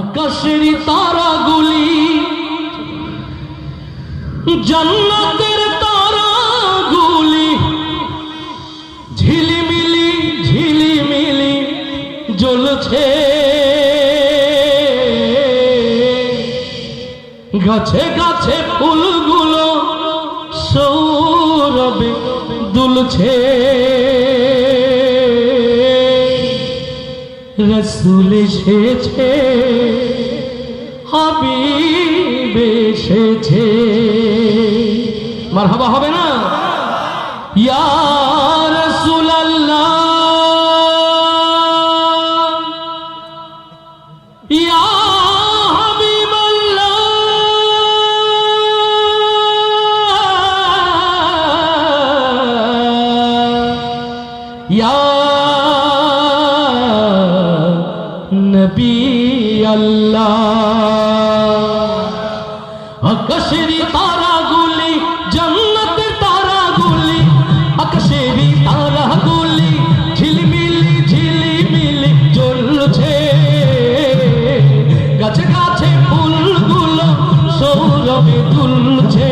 আকাশের তারাগুলি জান্নাতের তারাগুলি। ঝিলিমিলি ঝিলিমিলি জ্বলছে। গাছে গাছে ফুলগুলো সৌরভে দুলছে। রসুল এসেছে হাবিব এসেছে। মারহাবা হবে না? ইয়া রসুল আল্লাহ ইয়া হাবিব ইয়া নবী আল্লাহ। আকাশেরি তারাগুলি, জান্নাতের তারাগুলি, আকাশেরি তারাগুলি ঝিলমিলি, ঝিলিমিলি জ্বলছে। গাছে গাছে ফুলগুলো সৌরভে দুলছে